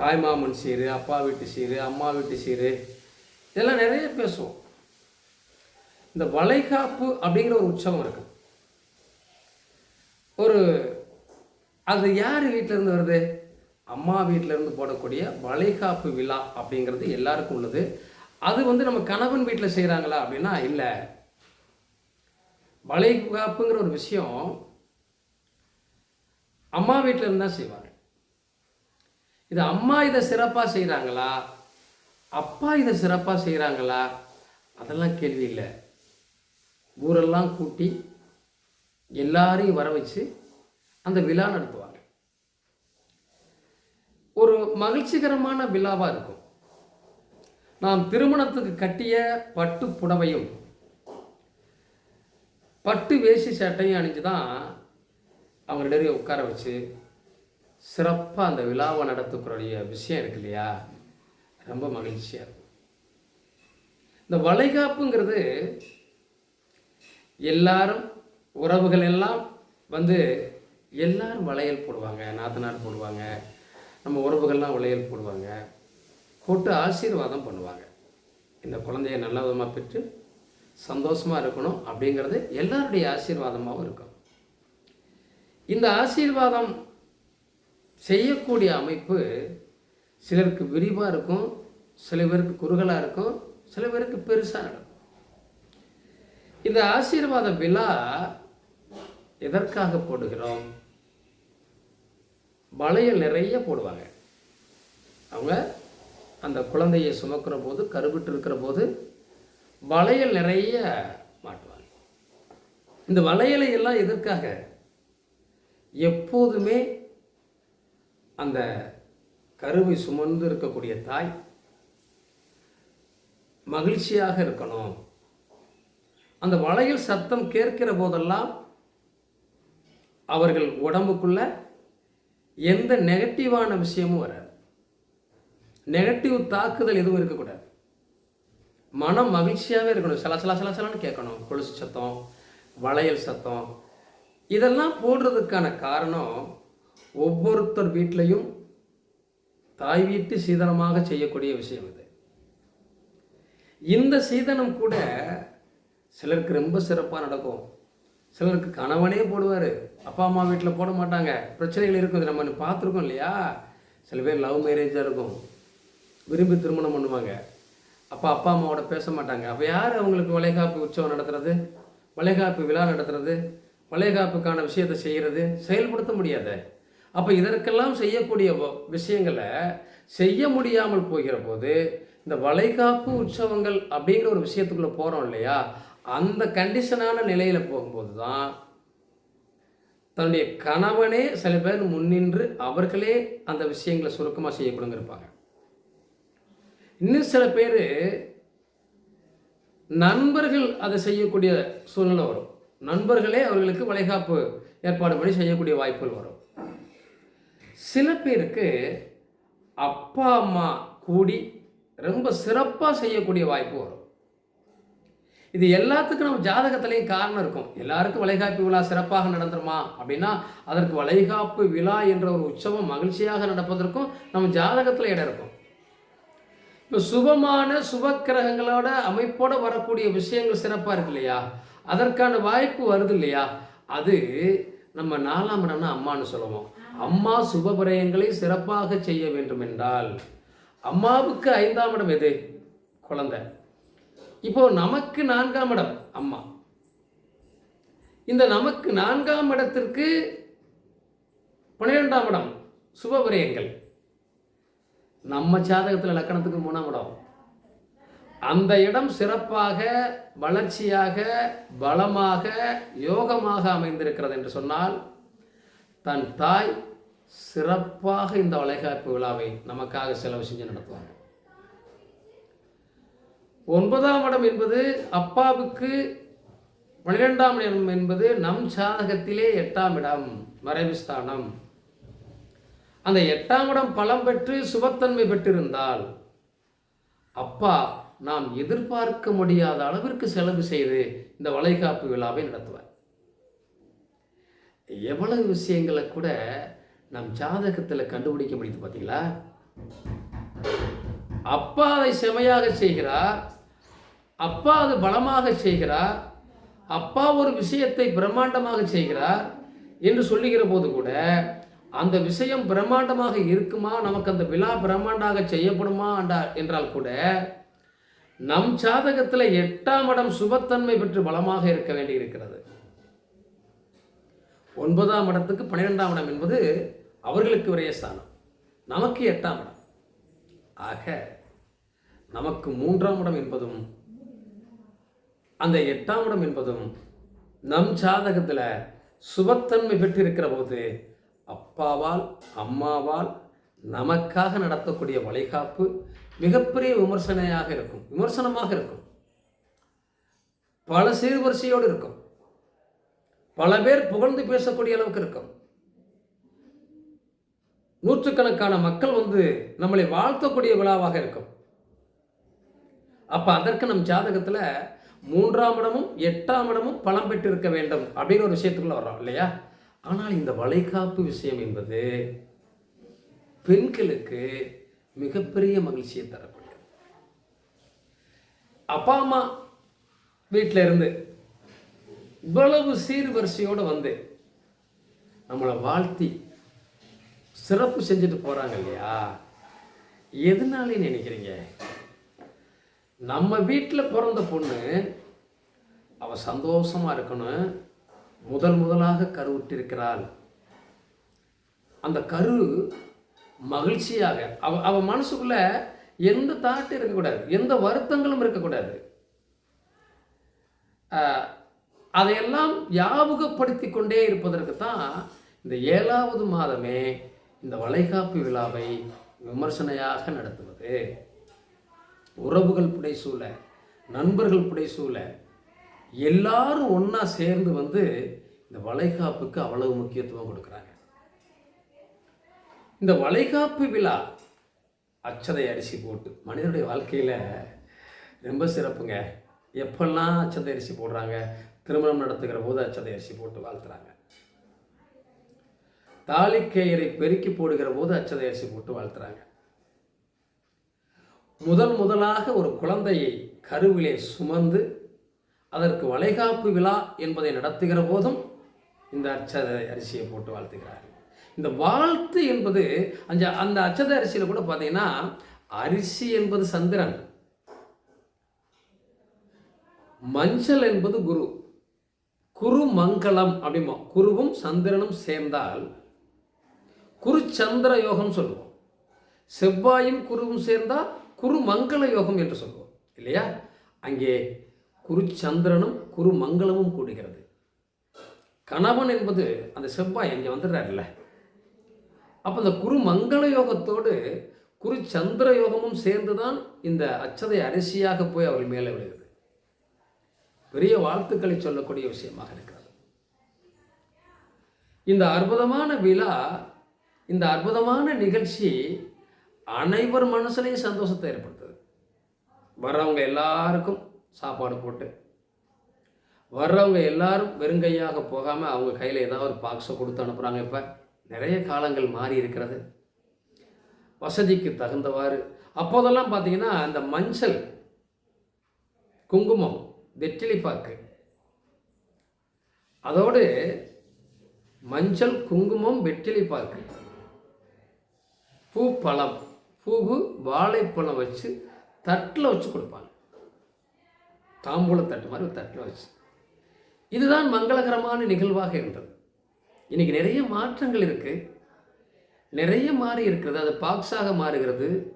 தாய்மாமன் சீரு அப்பா வீட்டு சீரு அம்மா வீட்டு சீரு இதெல்லாம் நிறைய பேசுவோம். இந்த வளைகாப்பு அப்படிங்கிற ஒரு உற்சவம் இருக்கு. ஒரு அது யார் வீட்டிலேருந்து வருது? அம்மா வீட்டிலேருந்து போடக்கூடிய வளைகாப்பு விழா அப்படிங்கிறது எல்லாருக்கும் உள்ளது. அது வந்து நம்ம கணவன் வீட்டில் செய்கிறாங்களா அப்படின்னா இல்லை. வளைகாப்புங்கிற ஒரு விஷயம் அம்மா வீட்டில் இருந்தால் தான் செய்வாங்க. இது அம்மா இதை சிறப்பாக செய்கிறாங்களா அப்பா இதை சிறப்பாக செய்கிறாங்களா அதெல்லாம் கேள்வி இல்லை. ஊரெல்லாம் கூட்டி எல்லாரையும் வர வச்சு அந்த விழா நடத்துவாங்க. ஒரு மகிழ்ச்சிகரமான விழாவாக இருக்கும். நாம் திருமணத்துக்கு கட்டிய பட்டு புடவையும் பட்டு வேஷ்டி சட்டையும் அணிஞ்சு தான் அவங்க நிறைய உட்கார வச்சு சிறப்பாக அந்த விழாவை நடத்தக்கூடிய விஷயம் இருக்கு இல்லையா? ரொம்ப மகிழ்ச்சியாக இருக்கும் இந்த வளைகாப்புங்கிறது எல்லாரும் உறவுகள் எல்லாம் வந்து எல்லாரும் வளையல் போடுவாங்க நாத்தனார் போடுவாங்க நம்ம உறவுகள்லாம் வளையல் போடுவாங்க போட்டு ஆசீர்வாதம் பண்ணுவாங்க. இந்த குழந்தைய நல்ல விதமாக பெற்று சந்தோஷமாக இருக்கணும் அப்படிங்கிறது எல்லாருடைய ஆசீர்வாதமாகவும் இருக்கும். இந்த ஆசீர்வாதம் செய்யக்கூடிய அமைப்பு சிலருக்கு விரிவாக இருக்கும் சில பேருக்கு குறுகலாக இருக்கும் சில பேருக்கு பெருசாக நடக்கும். இந்த ஆசீர்வாத விழா எதற்காக போடுகிறோம்? வளையல் நிறைய போடுவாங்க. அவங்க அந்த குழந்தையை சுமக்கிற போது கருவிட்டு இருக்கிற போது வளையல் நிறைய மாட்டுவாங்க. இந்த வளையலை எல்லாம் எதற்காக? எப்போதுமே அந்த கருவை சுமந்து இருக்கக்கூடிய தாய் மகிழ்ச்சியாக இருக்கணும். அந்த வளையல் சத்தம் கேட்கிற போதெல்லாம் அவர்கள் உடம்புக்குள்ள எந்த நெகட்டிவான விஷயமும் வராது. நெகட்டிவ் தாக்குதல் எதுவும் இருக்கக்கூடாது. மனம் மகிழ்ச்சியாகவே இருக்கணும். சில சல சல சலன்னு கேட்கணும். கொலுசு சத்தம் வளையல் சத்தம் இதெல்லாம் போடுறதுக்கான காரணம் ஒவ்வொருத்தர் வீட்லேயும் தாய் வீட்டு சீதனமாக செய்யக்கூடிய விஷயம் இது. இந்த சீதனம் கூட சிலருக்கு ரொம்ப சிறப்பாக நடக்கும். சிலருக்கு கணவனே போடுவார். அப்பா அம்மா வீட்டில் போட மாட்டாங்க. பிரச்சனைகள் இருக்கும். இது நம்ம பார்த்துருக்கோம் இல்லையா? சில பேர் லவ் மேரேஜாக இருக்கும். விரும்பி திருமணம் பண்ணுவாங்க. அப்போ அப்பா அம்மாவோட பேச மாட்டாங்க. அப்போ யார் அவங்களுக்கு வளைகாப்பு உற்சவம் நடத்துறது? வளைகாப்பு விழா நடத்துறது? வளைகாப்புக்கான விஷயத்தை செய்கிறது செயல்படுத்த முடியாத. அப்போ இதற்கெல்லாம் செய்யக்கூடிய வ- விஷயங்களை செய்ய முடியாமல் போகிற போது இந்த வளைகாப்பு உற்சவங்கள் அப்படிங்கிற ஒரு விஷயத்துக்குள்ளே போகிறோம் இல்லையா? அந்த கண்டிஷனான நிலையில் போகும்போது தான் தன்னுடைய கணவனே சில பேர் முன்னின்று அவர்களே அந்த விஷயங்களை சுருக்கமாக செய்யக்கூடங்க இருப்பாங்க இன்னும் சில பேர் நண்பர்கள் அதை செய்யக்கூடிய சூழ்நிலை வரும். நண்பர்களே அவர்களுக்கு வளைகாப்பு ஏற்பாடு பண்ணி செய்யக்கூடிய வாய்ப்புகள் வரும். சில பேருக்கு அப்பா அம்மா கூடி ரொம்ப சிறப்பாக செய்யக்கூடிய வாய்ப்பு வரும். இது எல்லாத்துக்கும் நம்ம ஜாதகத்திலையும் காரணம் இருக்கும். எல்லாருக்கும் வளைகாப்பு விழா சிறப்பாக நடந்துருமா? அப்படின்னா அதற்கு வளைகாப்பு விழா என்ற ஒரு உற்சவம் மகிழ்ச்சியாக நடப்பதற்கும் நம்ம ஜாதகத்தில் இடம் இருக்கும். இப்போ சுபமான சுபக்கிரகங்களோட அமைப்போட வரக்கூடிய விஷயங்கள் சிறப்பாக இருக்கு இல்லையா? அதற்கான வாய்ப்பு வருது இல்லையா? அது நம்ம நாலாம் இடம்னா அம்மான்னு சொல்லுவோம். அம்மா சுபபிரயங்களை சிறப்பாக செய்ய வேண்டும் என்றால் அம்மாவுக்கு ஐந்தாம் இடம் எது? குழந்தை. இப்போ நமக்கு நான்காம் இடம் அம்மா. இந்த நமக்கு நான்காம் இடத்திற்கு பன்னிரெண்டாம் இடம் சுபபிரயங்கள். நம்ம ஜாதகத்தில் லக்கணத்துக்கு மூணாம் இடம். அந்த இடம் சிறப்பாக வளர்ச்சியாக பலமாக யோகமாக அமைந்திருக்கிறது என்று சொன்னால் தன் தாய் சிறப்பாக இந்த வளைகாப்பு விழாவை நமக்காக செலவு செஞ்சு நடத்துவாங்க. ஒன்பதாம் இடம் என்பது அப்பாவுக்கு பன்னிரெண்டாம் இடம் என்பது நம் சாதகத்திலே எட்டாம் இடம் மறைவுஸ்தானம் அந்த எட்டாம் இடம் பலம் பெற்று சுபத்தன்மை பெற்றிருந்தால் அப்பா நாம் எதிர்பார்க்க முடியாத அளவிற்கு செலவு செய்து இந்த வளைகாப்பு விழாவை நடத்துவார். எவ்வளவு விஷயங்களை கூட நம் ஜாதகத்தில் கண்டுபிடிக்க முடியுது பார்த்தீங்களா அப்பா அதை செமையாக செய்கிறார். அப்பா அது பலமாக செய்கிறார். அப்பா ஒரு விஷயத்தை பிரம்மாண்டமாக செய்கிறார் என்று சொல்லுகிற போது கூட அந்த விஷயம் பிரம்மாண்டமாக இருக்குமா? நமக்கு அந்த விழா பிரம்மாண்டாக செய்யப்படுமா என்றா- என்றால் கூட நம் ஜாதகத்தில் எட்டாம் இடம் சுபத்தன்மை பெற்று பலமாக இருக்க வேண்டி இருக்கிறது ஒன்பதாம் இடத்துக்கு பன்னிரெண்டாம் இடம் என்பது அவர்களுக்கு ஒரே ஸ்தானம். நமக்கு எட்டாம் இடம். ஆக நமக்கு மூன்றாம் இடம் என்பதும் அந்த எட்டாம் இடம் என்பதும் நம் ஜாதகத்தில் சுபத்தன்மை பெற்றிருக்கிற போது அப்பாவால் அம்மாவால் நமக்காக நடத்தக்கூடிய வளைகாப்பு மிகப்பெரிய விமர்சனையாக இருக்கும். விமர்சனமாக இருக்கும். பல சீர்வரிசையோடு இருக்கும். பல பேர் புகழ்ந்து பேசக்கூடிய அளவுக்கு இருக்கும். நூற்றுக்கணக்கான மக்கள் வந்து நம்மளை வாழ்த்தக்கூடிய விழாவாக இருக்கும். அப்ப அதற்கு நம் ஜாதகத்துல மூன்றாம் இடமும் எட்டாம் இடமும் பலம் பெற்று இருக்க வேண்டும் அப்படிங்கிற ஒரு விஷயத்துக்குள்ள வர்றோம் இல்லையா? ஆனால் இந்த வளைகாப்பு விஷயம் என்பது பெண்களுக்கு மிகப்பெரிய மகிழ்ச்சியை தரக்கூடியது. அப்பா அம்மா வீட்டில் இருந்து இவ்வளவு சீர்வரிசையோடு வந்து நம்மளை வாழ்த்தி சிறப்பு செஞ்சுட்டு போகிறாங்க இல்லையா? எதனாலே நினைக்கிறீங்க? நம்ம வீட்டில் பிறந்த பொண்ணு அவள் சந்தோஷமா இருக்கணும். முதல் முதலாக கருவுற்றிருக்கிறாள். அந்த கரு மகிழ்ச்சியாக அவ அவ மனசுக்குள்ளே எந்த தாட்டும் இருக்கக்கூடாது எந்த வருத்தங்களும் இருக்கக்கூடாது. அதையெல்லாம் ஞாபகப்படுத்தி கொண்டே இருப்பதற்கு தான் இந்த ஏழாவது மாதமே இந்த வளைகாப்பு விழாவை விமர்சனையாக நடத்துவது. உறவுகள் புடைசூழ நண்பர்கள் புடைசூழ எல்லாரும் ஒன்றா சேர்ந்து வந்து இந்த வளைகாப்புக்கு அவ்வளவு முக்கியத்துவம் கொடுக்குறாங்க. இந்த வளைகாப்பு விழா அச்சதை அரிசி போட்டு மனிதனுடைய வாழ்க்கையில் ரொம்ப சிறப்புங்க. எப்பெல்லாம் அச்சதை அரிசி போடுறாங்க? திருமணம் நடத்துகிற போது அச்சதை அரிசி போட்டு வாழ்த்துறாங்க. தாலிக்கயிறை பெருக்கி போடுகிற போது அச்சதை அரிசி போட்டு வாழ்த்துறாங்க. முதல் முதலாக ஒரு குழந்தையை கருவிலே சுமந்து அதற்கு வளைகாப்பு விழா என்பதை நடத்துகிற போதும் இந்த அச்சத அரிசியை போட்டு வாழ்த்துகிறார் இந்த வாழ்த்து என்பது அந்த அந்த அச்சத அரிசியில் கூட பார்த்தீங்கன்னா அரிசி என்பது சந்திரன் மஞ்சள் என்பது குரு. குருமங்கலம் மங்களம் குருவும் சந்திரனும் சேர்ந்தால் குரு சந்திர யோகம் சொல்லுவோம். செவ்வாயும் குருவும் சேர்ந்தால் குருமங்கள யோகம் என்று சொல்லுவோம். இல்லையா? அங்கே குருச்சந்திரனும் குருமங்கலமும் கூடுகிறது. கணவன் என்பது அந்த செவ்வாய் இங்கே வந்துடுறாருல்ல. அப்போ அந்த குருமங்கள யோகத்தோடு குரு சந்திர யோகமும் சேர்ந்து தான் இந்த அச்சதை அரிசியாக போய் அவர் மேலே விழுகிறது பெரிய வாழ்த்துக்களை சொல்லக்கூடிய விஷயமாக இருக்கிறது. இந்த அற்புதமான விழா இந்த அற்புதமான நிகழ்ச்சி அனைவர் மனசுலையும் சந்தோஷத்தை ஏற்படுத்துது. வர்றவங்க எல்லாருக்கும் சாப்பாடு போட்டு வர்றவங்க எல்லாரும் வெறுங்கையாக போகாமல் அவங்க கையில் ஏதாவது ஒரு பாக்ஸை கொடுத்து அனுப்புகிறாங்க இப்போ நிறைய காலங்கள் மாறி இருக்கிறது. வசதிக்கு தகுந்தவாறு அப்போதெல்லாம் பார்த்தீங்கன்னா அந்த மஞ்சள் குங்குமம் வெற்றிலிப்பாக்கு. அதோடு மஞ்சள் குங்குமம் வெற்றிலிப்பாக்கு. பூ பழம் பூவு வாழைப்பழம் வச்சு தட்டில் வச்சு கொடுப்பாங்க. தாம்பூல தட்டு மாதிரி ஒரு தட்டில் வச்சு. இதுதான் மங்களகரமான நிகழ்வாக இருந்தது. இன்றைக்கி நிறைய மாற்றங்கள் இருக்குது நிறைய மாறி இருக்கிறது. அது பாக்ஸாக மாறுகிறது.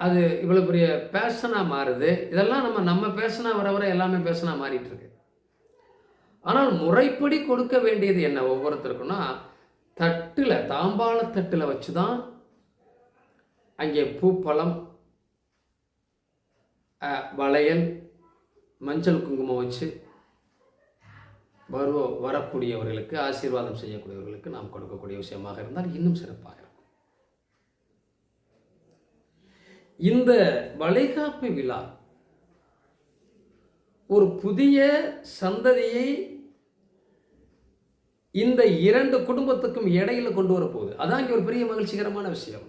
அது இவ்வளோ பெரிய பேஷனாக மாறுது. இதெல்லாம் நம்ம நம்ம பேஷனாக வர வர எல்லாமே பேஷனாக மாறிட்டுருக்கு ஆனால் முறைப்படி கொடுக்க வேண்டியது என்ன? ஒவ்வொருத்தருக்குன்னா தட்டில் தாம்பாள தட்டில் வச்சு தான் அங்கே பூப்பழம் வளையல் மஞ்சள் குங்குமம் வச்சு வருவ வரக்கூடியவர்களுக்கு ஆசீர்வாதம் செய்யக்கூடியவர்களுக்கு நாம் கொடுக்கக்கூடிய விஷயமாக இருந்தால் இன்னும் சிறப்பாக இருக்கும் இந்த வளைகாப்பு விழா ஒரு புதிய சந்ததியை இந்த இரண்டு குடும்பத்துக்கும் இடையில கொண்டு வரப்போகுது அதான் இங்கே ஒரு பெரிய மகிழ்ச்சிகரமான விஷயம்.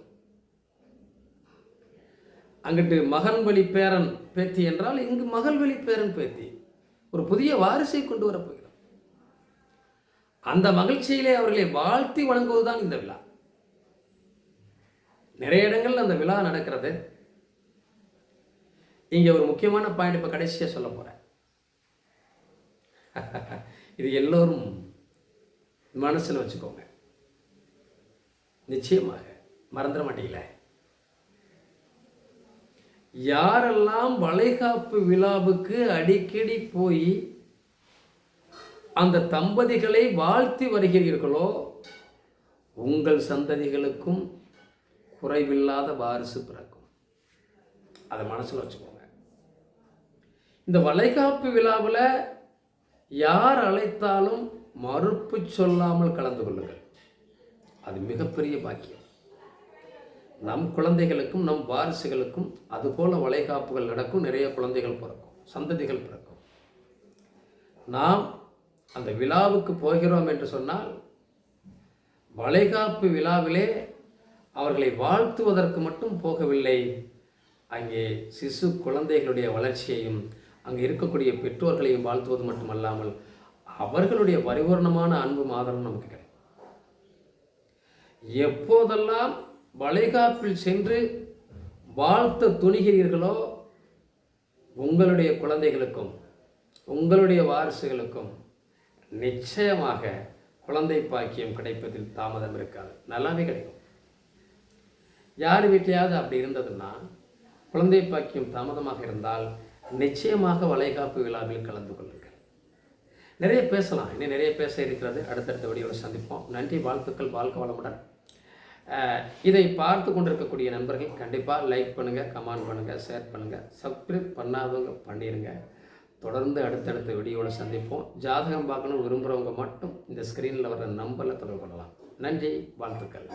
அங்கிட்டு மகன் வழி பேரன் பேத்தி என்றால் இங்கு மகள் வழி பேரன் பேத்தி ஒரு புதிய வாரிசை கொண்டு வரப்போகிறோம் அந்த மகிழ்ச்சியிலே அவர்களை வாழ்த்தி வழங்குவதுதான் இந்த விழா. நிறைய இடங்கள்ல அந்த விழா நடக்கிறது. இங்கே ஒரு முக்கியமான பாயிண்ட் இப்போ கடைசியாக சொல்ல போகிறேன் இது எல்லோரும் மனசில் வச்சுக்கோங்க. நிச்சயமாக மறந்துட மாட்டீங்களே? யாரெல்லாம் வளைகாப்பு விழாவுக்கு அடிக்கடி போய் அந்த தம்பதிகளை வாழ்த்தி வருகிறீர்களோ உங்கள் சந்ததிகளுக்கும் குறைவில்லாத வாரிசு பிறக்கும். அதை மனசில் வச்சுக்கோங்க. இந்த வளைகாப்பு விழாவில் யார் அழைத்தாலும் மறுப்பு சொல்லாமல் கலந்து கொள்ளுங்கள். அது மிகப்பெரிய பாக்கியம். நம் குழந்தைகளுக்கும் நம் வாரிசுகளுக்கும் அதுபோல வளைகாப்புகள் நடக்கும் நிறைய குழந்தைகள் பிறக்கும் சந்ததிகள் பிறக்கும். நாம் அந்த விழாவுக்கு போகிறோம் என்று சொன்னால் வளைகாப்பு விழாவிலே அவர்களை வாழ்த்துவதற்கு மட்டும் போகவில்லை. அங்கே சிசு குழந்தைகளுடைய வளர்ச்சியையும் அங்கே இருக்கக்கூடிய பெற்றோர்களையும் வாழ்த்துவது மட்டுமல்லாமல் அவர்களுடைய பரிபூர்ணமான அன்பு ஆதரவும் நமக்கு கிடைக்கும். எப்போதெல்லாம் வளைகாப்பில் சென்று வாழ்த்த துணிகிறீர்களோ உங்களுடைய குழந்தைகளுக்கும் உங்களுடைய வாரிசுகளுக்கும் நிச்சயமாக குழந்தை பாக்கியம் கிடைப்பதில் தாமதம் இருக்காது. நல்லாவே கிடைக்கும். யார் வீட்லையாவது அப்படி இருந்ததுன்னா குழந்தை பாக்கியம் தாமதமாக இருந்தால் நிச்சயமாக வளைகாப்பு விழாவில் கலந்து கொள்ளுங்கள். நிறைய பேசலாம். இன்னும் நிறைய பேச இருக்கிறது. அடுத்தடுத்த வீடியோவில் சந்திப்போம். நன்றி வாழ்த்துக்கள் வாழ்க வளமுடன். இதை பார்த்து கொண்டிருக்கக்கூடிய நண்பர்கள் கண்டிப்பாக லைக் பண்ணுங்கள் கமெண்ட் பண்ணுங்கள் ஷேர் பண்ணுங்கள் சப்ஸ்கிரைப் பண்ணாதவங்க பண்ணிடுங்க தொடர்ந்து அடுத்தடுத்த வீடியோவில் சந்திப்போம். ஜாதகம் பார்க்கணும் விரும்புகிறவங்க மட்டும் இந்த ஸ்க்ரீனில் வர நம்பரில் தொடர்பு கொள்ளலாம். நன்றி வாழ்த்துக்கள்.